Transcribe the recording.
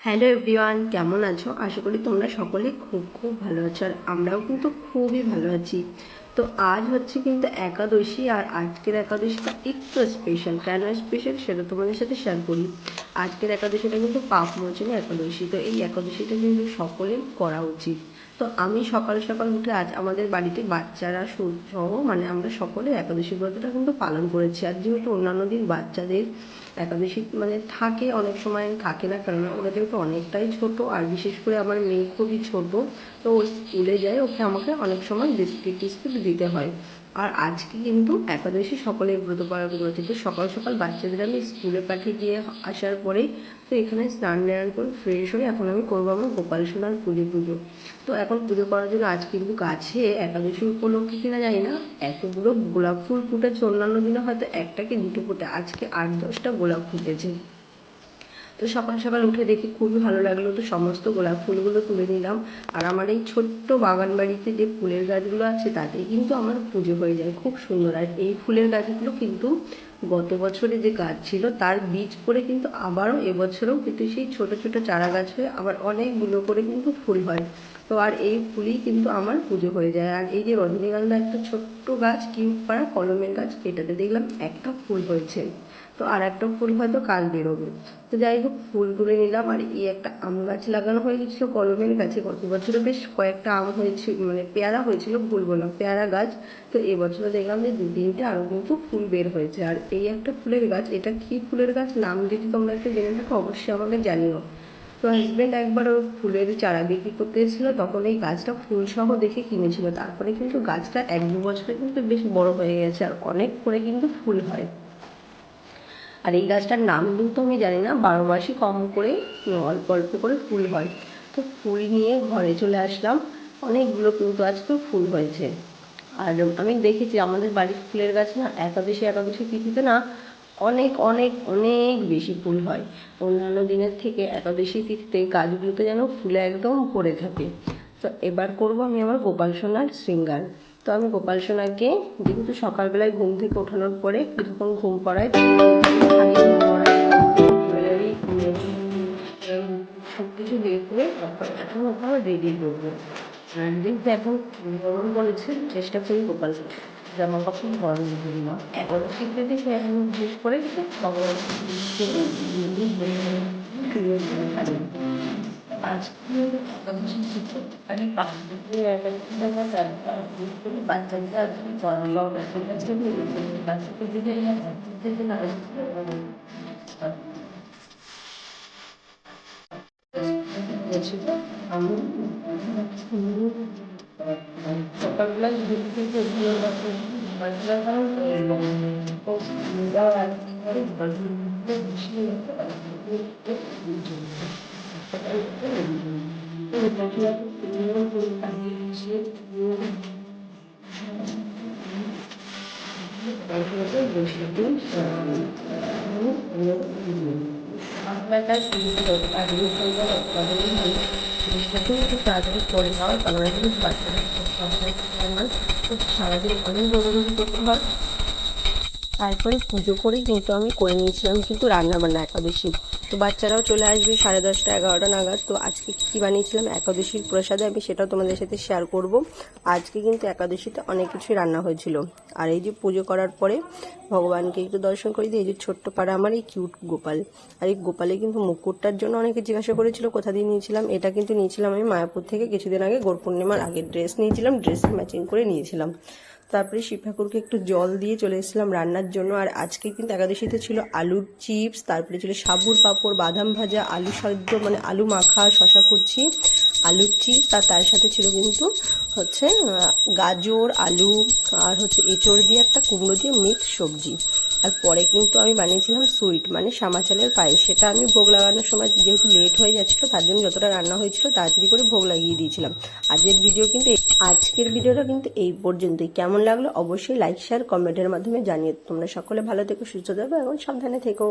Hello everyone, কেমন আছো? আশা করি তোমরা সকলে খুব খুব ভালো আছো আর আমরাও কিন্তু খুবই ভালো আছি। তো আজ হচ্ছে কিন্তু একাদশী আর আজকের একাদশীটা একটু স্পেশাল কেন স্পেশাল সেটা তোমাদের সাথে শেয়ার করি। আজকের একাদশীটা কিন্তু পাপ মোচনী একাদশী, তো এই একাদশীটা কিন্তু সকলের করা উচিত। তো আমি সকাল সকাল উঠে আজ আমাদের বাড়িতে বাচ্চারা সহ মানে আমরা সকলে একাদশী ব্রতটা কিন্তু পালন করেছি। আর যেহেতু অন্যান্য দিন বাচ্চাদের একাদশী মানে থাকে অনেক সময়, থাকে না কারণ ওরা যেহেতু অনেকটাই ছোট, আর বিশেষ করে আমার মেয়ে খুবই ছোট, তো ও স্কুলে যায়, ওকে আমাকে অনেক সময় বিস্কিট টিস্কিট দিতে হয়। আর আজকে কিন্তু একাদশী সকলে ব্রত পালন করেছে। তো সকাল সকাল বাচ্চাদের আমি স্কুলে পাঠিয়ে দিয়ে আসার পরেই তো এখানে স্নান টান করে ফ্রেশ হয়ে এখন আমি করব আমার গোপাল সোনার পুজো পুজো তো এখন পুজো করার জন্য আজ কিন্তু গাছে একাদশী উপলক্ষে কিনা জানি না এতগুলো গোলাপ ফুল ফুটেছে। অন্যান্য দিনে হয়তো একটা কি দুটো ফুটে, আজকে আট দশটা গোলাপ ফুটেছে। তো সকাল সকাল উঠে দেখি খুবই ভালো লাগল। তো সমস্ত গোলাপ ফুলগুলো তুলে নিলাম। আর আমার এই ছোট্ট বাগান বাড়িতে যে ফুলের গাছগুলো আছে, তাতেই কিন্তু আমার পুজো হয়ে যায়। খুব সুন্দর। আর এই ফুলের গাছগুলো কিন্তু গত বছরে যে গাছ ছিল, তার বীজ পড়ে কিন্তু আবারও এবছরেও কিন্তু সেই ছোট ছোট চারা গাছ হয়ে আবার অনেকগুলো করে কিন্তু ফুল হয়। তো আর এই ফুলই কিন্তু আমার পুজো হয়ে যায়। আর এই যে রজনীগন্ধা একটা ছোট্ট গাছ কিউব পাড়া কলমের গাছ, এটাতে দেখলাম একটা ফুল হয়েছে। তো আর একটা ফুল হয়তো কাল বেরোবে। তো যাই হোক, ফুল তুলে নিলাম। আর এই একটা আম গাছ লাগানো হয়ে গেছিল কলমের গাছে। গত বছরে বেশ কয়েকটা আম হয়েছিল মানে পেয়ারা হয়েছিল ভুল বললাম পেয়ারা গাছ। তো এবছরে দেখলাম যে দু তিনটে আরও কিন্তু ফুল বের হয়েছে। আর এই একটা ফুলের গাছ, এটা কী ফুলের গাছ? নাম যদি তোমরা একটু জেনে থাকো, অবশ্যই আমাকে জানিও। তো হাজব্যান্ড একবার ওর ফুলের চারা বিক্রি করতে এসেছিল, তখন এই গাছটা ফুল সহ দেখে কিনেছিল। তারপরে কিন্তু গাছটা এক দু বছরে কিন্তু বেশ বড় হয়ে গেছে আর অনেক করে কিন্তু ফুল হয়। আর এই গাছটার নাম কিন্তু আমি জানি না, বারো মাসই কম করে, অল্প অল্প করে ফুল হয়। তো ফুল নিয়ে ঘরে চলে আসলাম, অনেকগুলো কিন্তু আজকে ফুল হয়েছে। আর আমি দেখেছি আমাদের বাড়ির ফুলের গাছ না একাদশী একাদশী তিথিতে না অনেক অনেক অনেক বেশি ফুল হয়। অন্যান্য দিনের থেকে একাদশী তিথিতে গাছগুলোতে যেন ফুলে একদম ভরে থাকে। তো এবার করব আমি আমার গোপাল সোনার শৃঙ্গার। তো আমি গোপাল সোনাকে যেহেতু সকালবেলায় ঘুম থেকে ওঠানোর পরে কিছুক্ষণ ঘুম পড়ায় সব কিছু বের করে এখন রেডি করব। যেহেতু এখন গরম পড়েছে, চেষ্টা করি গোপাল জামা কাপড় গরম করি না এখন শীতের দিকে এখন বিশেষ করে ভগবান বাচ্চাদের আমি সকালবেলা ঘুম থেকে আমরা জিনিসটাকেও একটু তাড়াতাড়ি নেওয়ার কারণ কিন্তু বাচ্চাদের খুব সারাদিন অনেক দৌড়াদৌড়ি করতে হয়। তারপরে পুজো করে কিন্তু আমি করে নিয়েছিলাম কিন্তু রান্নাবান্না একাদশী। তো বাচ্চারাও চলে আসবে সাড়ে দশটা, এগারোটা নাগাদ। তো আজকে কী বানিয়েছিলাম? একাদশীর প্রসাদে আমি সেটাও তোমাদের সাথে শেয়ার করব। আজকে কিন্তু একাদশীতে অনেক কিছুই রান্না হয়েছিল। আর এই যে পুজো করার পরে ভগবানকে একটু দর্শন করে দিই, এই যে ছোট্ট পাড়া আমার এই কিউট গোপাল। আর এই গোপালে কিন্তু মুকুটটার জন্য অনেকে জিজ্ঞাসা করেছিল, কোথা দিয়ে নিয়েছিলাম? এটা কিন্তু নিয়েছিলাম আমি মায়াপুর থেকে কিছুদিন আগে গোর পূর্ণিমার আগের ড্রেস নিয়েছিলাম ড্রেস ম্যাচিং করে নিয়েছিলাম। তারপরে শিব ঠাকুরকে একটু জল দিয়ে চলে এসেছিলাম রান্নার জন্য। আর আজকে কিন্তু একাদশীতে ছিল আলুর চিপস, তারপরে ছিল সাবুর পাঁপড়, বাদাম ভাজা, আলু সাদ্য মানে আলু মাখা, শশা কুচি, আলুর চিপস, আর তার সাথে ছিল কিন্তু হচ্ছে গাজর, আলু, আর হচ্ছে এঁচড় দিয়ে একটা কুমড়ো দিয়ে মিক্স সবজি। আর পরে কিন্তু আমি বানিয়েছিলাম সুইট মানে সামা চালের পায়েস। সেটা আমি ভোগ লাগানোর সময় যেহেতু লেট হয়ে যাচ্ছিল, তার জন্য যতটা রান্না হয়েছিল তাড়াতাড়ি করে ভোগ লাগিয়ে দিয়েছিলাম। আজকের ভিডিও কিন্তু আজকের ভিডিওটা কিন্তু এই পর্যন্তই। কেমন লাগল অবশ্যই লাইক শেয়ার কমেন্টের মাধ্যমে জানিয়ে তোমরা সকলে ভালো থেকো, সুস্থ থাকবে এবং সাবধানে থেকো।